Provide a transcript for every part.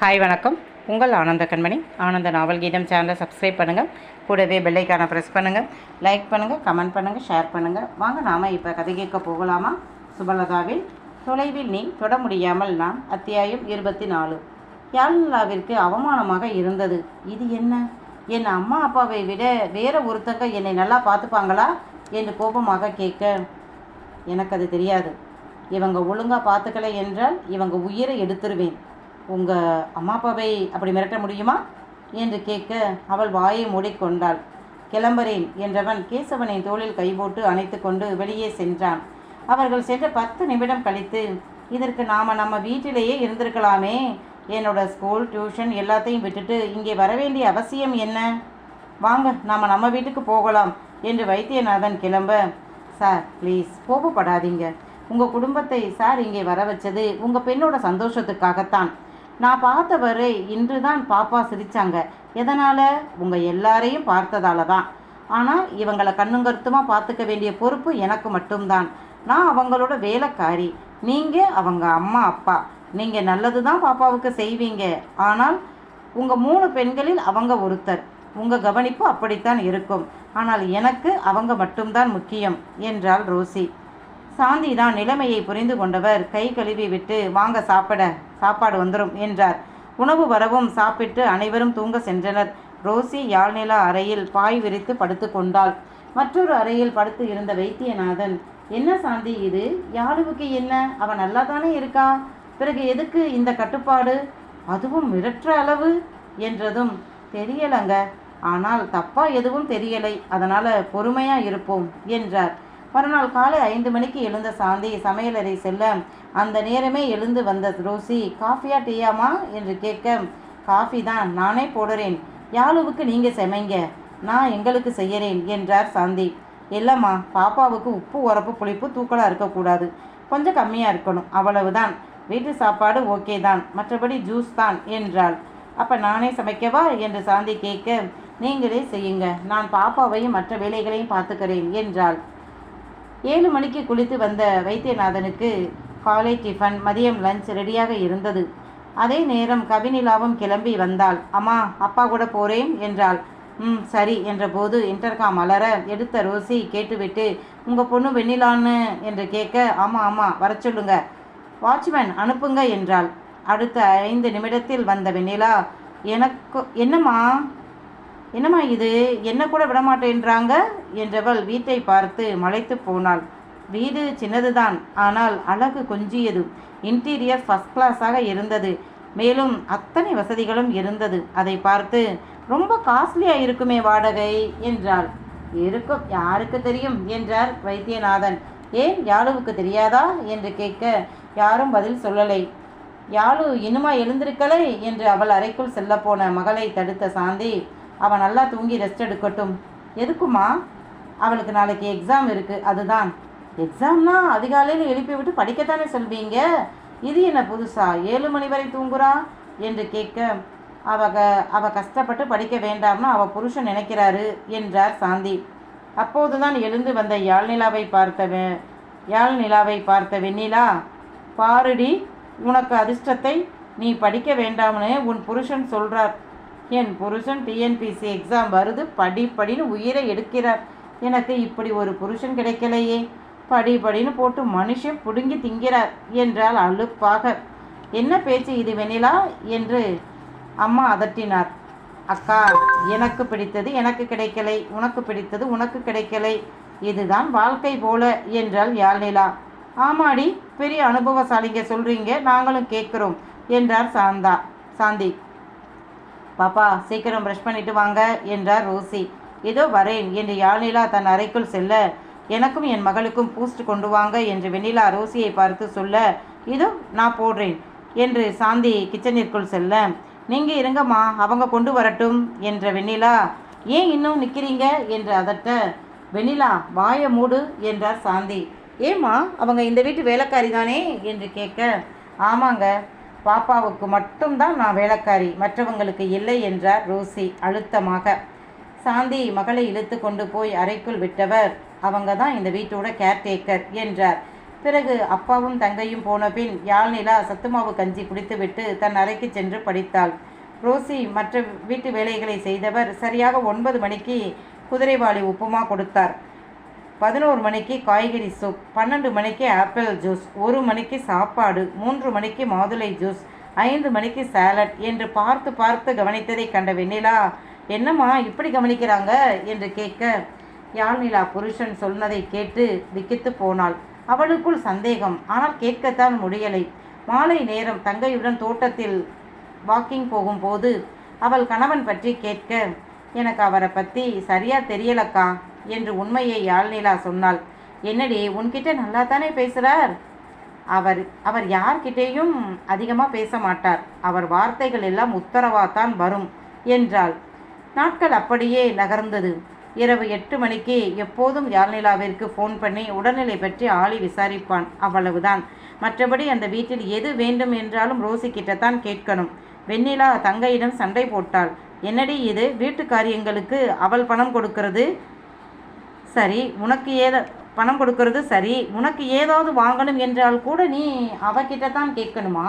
Hi வணக்கம். உங்கள் ஆனந்த கண்மணி. ஆனந்த நாவல் கீதம் சேனலை சப்ஸ்கிரைப் பண்ணுங்கள் கூடவே பெல்லைக்கான ப்ரெஸ் பண்ணுங்கள் லைக் பண்ணுங்கள் கமெண்ட் பண்ணுங்கள் ஷேர் பண்ணுங்கள் வாங்க நாம் இப்போ கதை கேட்க போகலாமா? சுபலதாவில் தொலைவில் நீ தொட முடியாமல் நான் அத்தியாயம் இருபத்தி நாலு யாழ்லாவிற்கு அவமானமாக இருந்தது. இது என்ன? என் அம்மா அப்பாவை விட வேற ஒருத்தங்க என்னை நல்லா பார்த்துப்பாங்களா? என்று கோபமாக கேட்க எனக்கு அது தெரியாது. இவங்க ஒழுங்காக பார்த்துக்கலை என்றால் இவங்க உயிரை எடுத்துருவேன். உங்கள் அம்மா அப்பாவை அப்படி மிரட்ட முடியுமா? என்று கேட்க அவள் வாயை மூடிக்கொண்டாள். கிளம்புறேன் என்றவன் கேசவனின் தோளில் கை போட்டு அணைத்து கொண்டு வெளியே சென்றான். அவர்கள் சென்ற பத்து நிமிடம் கழித்து இதற்கு நாம் நம்ம வீட்டிலேயே இருந்திருக்கலாமே. என்னோட ஸ்கூல் டியூஷன் எல்லாத்தையும் விட்டுட்டு இங்கே வர வேண்டிய அவசியம் என்ன? வாங்க நாம் நம்ம வீட்டுக்கு போகலாம் என்று வைத்தியநாதன் கிளம்ப. சார் ப்ளீஸ் கோபப்படாதீங்க. உங்கள் குடும்பத்தை சார் இங்கே வர வச்சது உங்கள் பெண்ணோட சந்தோஷத்துக்காகத்தான். நான் பார்த்த வரை இன்று தான் பாப்பா சிரிச்சாங்க. எதனால்? உங்கள் எல்லாரையும் பார்த்ததால தான் ஆனால் இவங்களை கண்ணுங்கருத்துமாக பார்த்துக்க வேண்டிய பொறுப்பு எனக்கு மட்டும்தான். நான் அவங்களோட வேலைக்காரி. நீங்கள் அவங்க அம்மா அப்பா. நீங்கள் நல்லது தான் பாப்பாவுக்கு செய்வீங்க. ஆனால் உங்கள் மூணு பெண்களில் அவங்க ஒருத்தர். உங்கள் கவனிப்பு அப்படித்தான் இருக்கும். ஆனால் எனக்கு அவங்க மட்டும்தான் முக்கியம் என்றாள் ரோசி. சாந்தி தான் நிலைமையை புரிந்து கொண்டவர். கை கழுவி விட்டு வாங்க சாப்பிட சாப்பாடு வந்துடும் என்றார். உணவு வரவும் சாப்பிட்டு அனைவரும் தூங்க சென்றனர். ரோசி யாழ்நிலா அறையில் பாய் விரித்து படுத்து கொண்டாள். மற்றொரு அறையில் படுத்து இருந்த வைத்தியநாதன் என்ன சாந்தி இது? யாழுவுக்கு என்ன? அவன் நல்லா தானே இருக்கா? பிறகு எதுக்கு இந்த கட்டுப்பாடு? அதுவும் மிரற்ற அளவு? என்றதும் தெரியலங்க. ஆனால் தப்பா எதுவும் தெரியலை. அதனால பொறுமையா இருப்போம் என்றார். மறுநாள் காலை ஐந்து மணிக்கு எழுந்த சாந்தி சமையலறை செல்ல அந்த நேரமே எழுந்து வந்த ரோசி காஃபியா டீயாமா என்று கேட்க காஃபி தான் நானே போடுறேன். யாழுவுக்கு நீங்க செமைங்க நான் எங்களுக்கு செய்யறேன் என்றார் சாந்தி. இல்லைம்மா பாப்பாவுக்கு உப்பு உரப்பு புளிப்பு தூக்கலாக இருக்கக்கூடாது. கொஞ்சம் கம்மியாக இருக்கணும் அவ்வளவுதான். வீட்டு சாப்பாடு ஓகே தான் மற்றபடி ஜூஸ் தான் என்றாள். அப்போ நானே சமைக்கவா? என்று சாந்தி கேட்க நீங்களே செய்யுங்க நான் பாப்பாவையும் மற்ற வேலைகளையும் பார்த்துக்கிறேன் என்றாள். ஏழு மணிக்கு குளித்து வந்த வைத்தியநாதனுக்கு காலை டிஃபன் மதியம் லஞ்ச் ரெடியாக இருந்தது. அதே நேரம் கவினிலாவும் கிளம்பி வந்தாள். அம்மா அப்பா கூட போறேன் என்றாள். ம் சரி என்றபோது இன்டர்காம் அலற எடுத்த ரோசி கேட்டுவிட்டு உங்கள் பொண்ணு வெண்ணிலான்னு என்று கேட்க ஆமாம் ஆமாம் வர சொல்லுங்க. வாட்ச்மேன் அனுப்புங்க என்றாள். அடுத்த ஐந்து நிமிடத்தில் வந்த வெண்ணிலா எனக்கு என்னம்மா? என்னம்மா இது? என்ன கூட விடமாட்டேன்றாங்க? என்றவள் வீட்டை பார்த்து மலைத்து போனாள். வீடு சின்னதுதான் ஆனால் அழகு கொஞ்சியது. இன்டீரியர் ஃபஸ்ட் கிளாஸாக இருந்தது. மேலும் அத்தனை வசதிகளும் இருந்தது. அதை பார்த்து ரொம்ப காஸ்ட்லியாக இருக்குமே வாடகை என்றாள். இருக்கும் யாருக்கு தெரியும்? என்றார் வைத்தியநாதன். ஏன் யாழுவுக்கு தெரியாதா? என்று கேட்க யாரும் பதில் சொல்லலை. யாழு இன்னுமா எழுந்திருக்கலை? என்று அவள் அறைக்குள் செல்லப்போன மகளை தடுத்த சாந்தி அவன் நல்லா தூங்கி ரெஸ்ட் எடுக்கட்டும். எதுக்குமா? அவளுக்கு நாளைக்கு எக்ஸாம் இருக்குது அதுதான். எக்ஸாம்னா அதிகாலையில் எழுப்பி விட்டு படிக்கத்தானே சொல்வீங்க? இது என்ன புதுசா? ஏழு மணி வரை தூங்குறா? என்று கேட்க அவ க அவ கஷ்டப்பட்டு படிக்க வேண்டாம்னு அவள் புருஷன் நினைக்கிறாரு என்றார் சாந்தி. அப்போதுதான் எழுந்து வந்த யாழ்நிலாவை பார்த்த யாழ்நிலாவை பார்த்த வெண்ணிலா பாருடி உனக்கு அதிர்ஷ்டத்தை நீ படிக்க வேண்டாம்னு உன் புருஷன் சொல்கிறார் என் புருஷன் டிஎன்பிசி எக்ஸாம் வருது படி படின்னு உயிரை எடுக்கிறார். எனக்கு இப்படி ஒரு புருஷன் கிடைக்கலையே. படி படின்னு போட்டு மனுஷன் பிடுங்கி திங்கிறார் என்றால் அலுப்பாக. என்ன பேச்சு இது வெண்ணிலா? என்று அம்மா அதட்டினார். அக்கா எனக்கு பிடித்தது எனக்கு கிடைக்கலை. உனக்கு பிடித்தது உனக்கு கிடைக்கலை. இதுதான் வாழ்க்கை போல என்றாள் யாழ்நிலா. ஆமாடி பெரிய அனுபவசாலிங்க சொல்றீங்க நாங்களும் கேட்குறோம் என்றார் சாந்தா. சாந்தி பாப்பா சீக்கிரம் ப்ரஷ் பண்ணிட்டு வாங்க என்றார் ரோசி. இதோ வரேன் என்று யாழ்நிலா தன் அறைக்குள் செல்ல எனக்கும் என் மகளுக்கும் பூஸ்ட் கொண்டு வாங்க என்று வெண்ணிலா ரோசியை பார்த்து சொல்ல இதோ நான் போடுறேன் என்று சாந்தி கிச்சனிற்குள் செல்ல. நீங்கள் இருங்கம்மா அவங்க கொண்டு வரட்டும் என்ற வெண்ணிலா. ஏன் இன்னும் நிற்கிறீங்க என்று அதட்ட வெண்ணிலா வாய மூடு என்றார் சாந்தி. ஏம்மா அவங்க இந்த வீட்டு வேலைக்காரி தானே என்று கேட்க ஆமாங்க பாப்பாவுக்கு மட்டும்தான் நான் வேலைக்காரி. மற்றவங்களுக்கு இல்லை என்றார் ரோசி அழுத்தமாக. சாந்தி மகளை இழுத்து கொண்டு போய் அறைக்குள் விட்டவர். அவங்க தான் இந்த வீட்டோட கேர்டேக்கர் என்றார். பிறகு அப்பாவும் தங்கையும் போன பின் யாழ்நிலா சத்துமாவு கஞ்சி குடித்துவிட்டு தன் அறைக்கு சென்று படித்தாள். ரோசி மற்ற வீட்டு வேலைகளை செய்தவர் சரியாக ஒன்பது மணிக்கு குதிரைவாளி உப்புமா கொடுத்தார். பதினோரு மணிக்கு காய்கறி சூப் பன்னெண்டு மணிக்கு ஆப்பிள் ஜூஸ் ஒரு மணிக்கு சாப்பாடு மூன்று மணிக்கு மாதுளை ஜூஸ் ஐந்து மணிக்கு சாலட் என்று பார்த்து பார்த்து கவனித்ததை கண்ட வெண்ணிலா என்னம்மா இப்படி கவனிக்கிறாங்க? என்று கேட்க யாழ்நிலா புருஷன் சொன்னதை கேட்டு விக்கித்து போனாள். அவளுக்குள் சந்தேகம். ஆனால் கேட்கத்தான் முடியலை. மாலை நேரம் தங்கையுடன் தோட்டத்தில் வாக்கிங் போகும்போது அவள் கணவன் பற்றி கேட்க எனக்கு அவரை பற்றி சரியாக தெரியலக்கா. என்று உண்மையை யாழ்நிலா சொன்னாள். என்னடி உன்கிட்ட நல்லா தானே பேசுகிறார் அவர் அவர் யார்கிட்டேயும் அதிகமாக பேச மாட்டார். அவர் வார்த்தைகள் எல்லாம் உத்தரவாத்தான் வரும் என்றாள். நாட்கள் அப்படியே நகர்ந்தது. இரவு எட்டு மணிக்கு எப்போதும் யாழ்நிலாவிற்கு ஃபோன் பண்ணி உடல்நிலை பற்றி ஆளி விசாரிப்பான். அவ்வளவுதான். மற்றபடி அந்த வீட்டில் எது வேண்டும் என்றாலும் ரோசி கிட்டத்தான் கேட்கணும். வெண்ணிலா தங்கையிடம் சண்டை போட்டாள். என்னடி இது? வீட்டு காரியங்களுக்கு அவள் பணம் கொடுக்கிறது? சரி உனக்கு ஏதோ பணம் கொடுக்கறது சரி உனக்கு ஏதாவது வாங்கணும் என்றால் கூட நீ அவகிட்ட தான் கேட்கணுமா?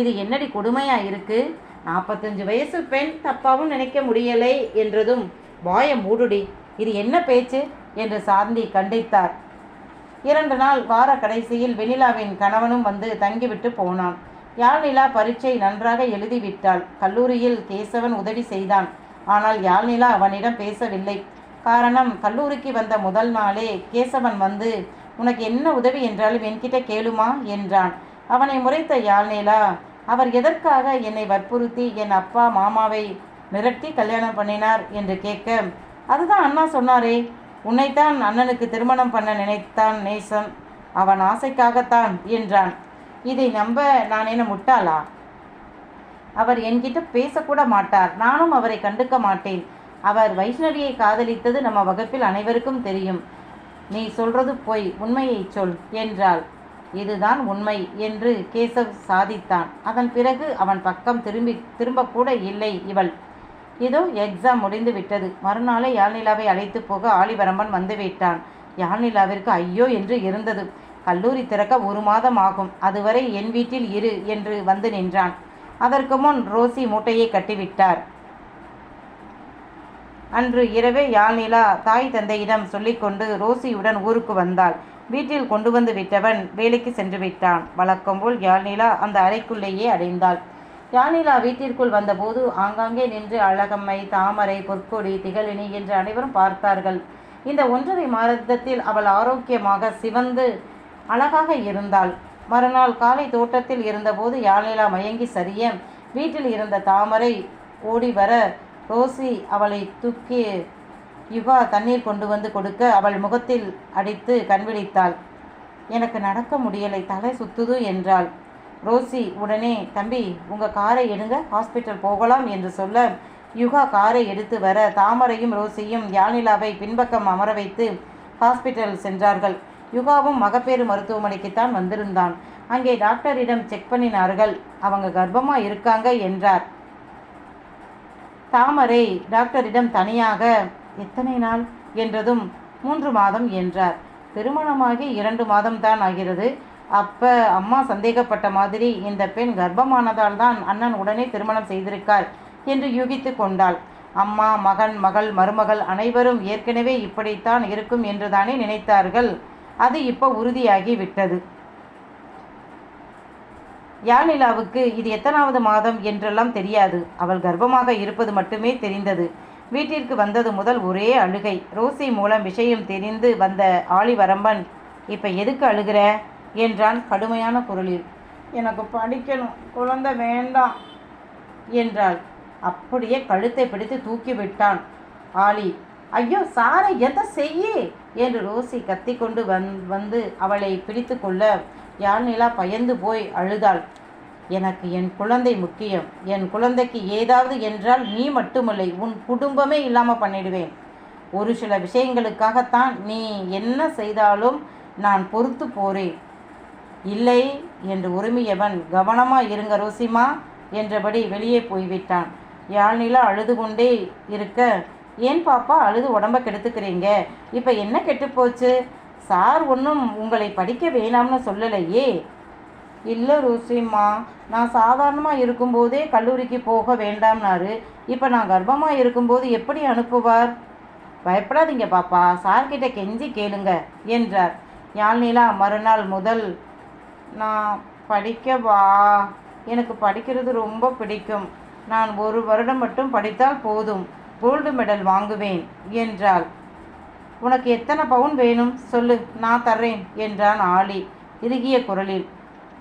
இது என்னடி கொடுமையாக இருக்கு? நாற்பத்தஞ்சு வயசு பெண் தப்பாகவும் நினைக்க முடியலை என்றதும் வாய மூடுடி இது என்ன பேச்சு? என்று சாந்தி கண்டித்தார். இரண்டு நாள் வார கடைசியில் வெண்ணிலாவின் கணவனும் வந்து தங்கிவிட்டு போனான். யாழ்நிலா பரீட்சை நன்றாக எழுதிவிட்டாள். கல்லூரியில் கேசவன் உதவி செய்தான். ஆனால் யாழ்நிலா அவனிடம் பேசவில்லை. காரணம் கல்லூரிக்கு வந்த முதல் நாளே கேசவன் வந்து உனக்கு என்ன உதவி என்றாலும் என்கிட்ட கேளுமா? என்றான். அவனை முறைத்த யாழ்நேலா அவர் எதற்காக என்னை வற்புறுத்தி என் அப்பா மாமாவை மிரட்டி கல்யாணம் பண்ணினார்? என்று கேட்க அதுதான் அண்ணா சொன்னாரே. உன்னைத்தான் அண்ணனுக்கு திருமணம் பண்ண நினைத்தான் நேசன். அவன் ஆசைக்காகத்தான் என்றான். இதை நம்ப நான் என்ன முட்டாளா? அவர் என்கிட்ட பேசக்கூட மாட்டார். நானும் அவரை கண்டுக்க மாட்டேன். அவர் வைஷ்ணவியை காதலித்தது நம்ம வகுப்பில் அனைவருக்கும் தெரியும். நீ சொல்றது பொய் உண்மையை சொல் என்றாள். இதுதான் உண்மை என்று கேசவ் சாதித்தான். அதன் பிறகு அவன் பக்கம் திரும்பி திரும்பக்கூட இல்லை இவள். இதோ எக்ஸாம் முடிந்து விட்டது. மறுநாளே யாழ்நிலாவை அழைத்து போக ஆலிவரம்பன் வந்துவிட்டான் யாழ்நிலாவிற்கு ஐயோ என்று இருந்தது. கல்லூரி திறக்க ஒரு மாதம் ஆகும். அதுவரை என் வீட்டில் இரு என்று வந்து நின்றான். அதற்கு முன் ரோசி மூட்டையை கட்டிவிட்டார். அன்று இரவே யாழ்நிலா தாய் தந்தையிடம் சொல்லிக்கொண்டு ரோசியுடன் ஊருக்கு வந்தாள். வீட்டில் கொண்டு வந்து விட்டவன் வேலைக்கு சென்று விட்டான். வழக்கம் போல் யாழ்நிலா அந்த அறைக்குள்ளேயே அடைந்தாள். யாழ்நிலா வீட்டிற்குள் வந்தபோது ஆங்காங்கே நின்று அழகம்மை தாமரை பொற்கொடி திகழினி என்று அனைவரும் பார்த்தார்கள். இந்த ஒன்றரை மாதத்தில் அவள் ஆரோக்கியமாக சிவந்து அழகாக இருந்தாள். மறுநாள் காலை தோட்டத்தில் இருந்தபோது யாழ்நிலா மயங்கி சரிய வீட்டில் இருந்த தாமரை ஓடி வர ரோசி அவளை தூக்கி யுகா தண்ணீர் கொண்டு வந்து கொடுக்க அவள் முகத்தில் அடித்து கண்விழித்தாள் எனக்கு நடக்க முடியலை தலை சுத்துது என்றாள். ரோசி உடனே தம்பி உங்கள் காரை எடுங்க ஹாஸ்பிட்டல் போகலாம் என்று சொல்ல யுகா காரை எடுத்து வர தாமரையும் ரோசியும் யானிலாவை பின்பக்கம் அமர வைத்து ஹாஸ்பிட்டல் சென்றார்கள். யுகாவும் மகப்பேறு மருத்துவமனைக்குத்தான் வந்திருந்தான். அங்கே டாக்டரிடம் செக் பண்ணினார்கள். அவங்க கர்ப்பமாக இருக்காங்க என்றார். தாமரை டாக்டரிடம் தனியாக எத்தனை நாள்? என்றதும் மூன்று மாதம் என்றார். திருமணமாகி இரண்டு மாதம் தான் ஆகிறது. அப்ப அம்மா சந்தேகப்பட்ட மாதிரி இந்த பெண் கர்ப்பமானதால் தான் அண்ணன் உடனே திருமணம் செய்திருக்கார் என்று யூகித்து கொண்டாள். அம்மா மகன் மகள் மருமகள் அனைவரும் ஏற்கனவே இப்படித்தான் இருக்கும் என்றுதானே நினைத்தார்கள். அது இப்போ உறுதியாகி விட்டது. யானிலாவுக்கு இது எத்தனாவது மாதம் என்றெல்லாம் தெரியாது. அவள் கர்ப்பமாக இருப்பது மட்டுமே தெரிந்தது. வீட்டிற்கு வந்தது முதல் ஒரே அழுகை. ரோசி மூலம் விஷயம் தெரிந்து வந்த ஆளிவரம்பன் இப்போ எதுக்கு அழுகிற? என்றான் கடுமையான குரலில். எனக்கு படிக்கணும். குழந்தை வேண்டாம். என்றாள். அப்படியே கழுத்தை பிடித்து தூக்கி விட்டான் ஆலி. ஐயோ சாரை எதை செய்யி? என்று ரோசி கத்திக்கொண்டு வந் வந்து அவளை பிடித்து கொள்ள யாழ்நிலா பயந்து போய் அழுதாள். எனக்கு என் குழந்தை முக்கியம். என் குழந்தைக்கு ஏதாவது என்றால் நீ மட்டுமில்லை. உன் குடும்பமே இல்லாமல் பண்ணிடுவேன். ஒரு சில விஷயங்களுக்காகத்தான் நீ என்ன செய்தாலும் நான் பொறுத்து போறேன். இல்லை என்று உரிமையவன் கவனமா இருங்க ரோசிமா என்றபடி வெளியே போய்விட்டான். யாழ்நிலா அழுது கொண்டே இருக்க ஏன் பாப்பா அழுது உடம்ப கெடுத்துக்கிறீங்க? இப்போ என்ன கெட்டுப்போச்சு சார் ஒன்றும் உங்களை படிக்க வேணாம்னு சொல்லலையே. இல்லை ருசிம்மா நான் சாதாரணமாக இருக்கும்போதே கல்லூரிக்கு போக வேண்டாம்னாரு. இப்போ நான் கர்ப்பமாக இருக்கும்போது எப்படி அனுப்புவார்? பயப்படாதீங்க பாப்பா சார்கிட்ட கெஞ்சி கேளுங்க என்றார். யாழ்நிலா மறுநாள் முதல் நான் படிக்கவா? எனக்கு படிக்கிறது ரொம்ப பிடிக்கும். நான் ஒரு வருடம் மட்டும் படித்தால் போதும். கோல்டு மெடல் வாங்குவேன் என்றாள். உனக்கு எத்தனை பவுன் வேணும்? சொல்லு நான் தர்றேன் என்றான் ஆலி இறுகிய குரலில்.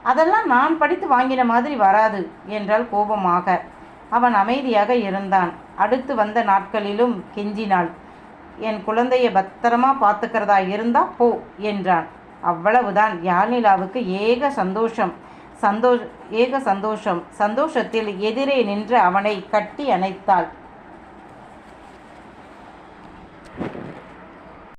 அதெல்லாம் நான் படித்து வாங்கின மாதிரி வராது என்றால் கோபமாக. அவன் அமைதியாக இருந்தான். அடுத்து வந்த நாட்களிலும் கெஞ்சினாள். என் குழந்தையை பத்திரமா பார்த்துக்கிறதா இருந்தா போ என்றான். அவ்வளவுதான் யாழ்நிலாவுக்கு ஏக சந்தோஷம். சந்தோஷ் ஏக சந்தோஷம். சந்தோஷத்தில் எதிரே நின்று அவனை கட்டி அணைத்தாள்.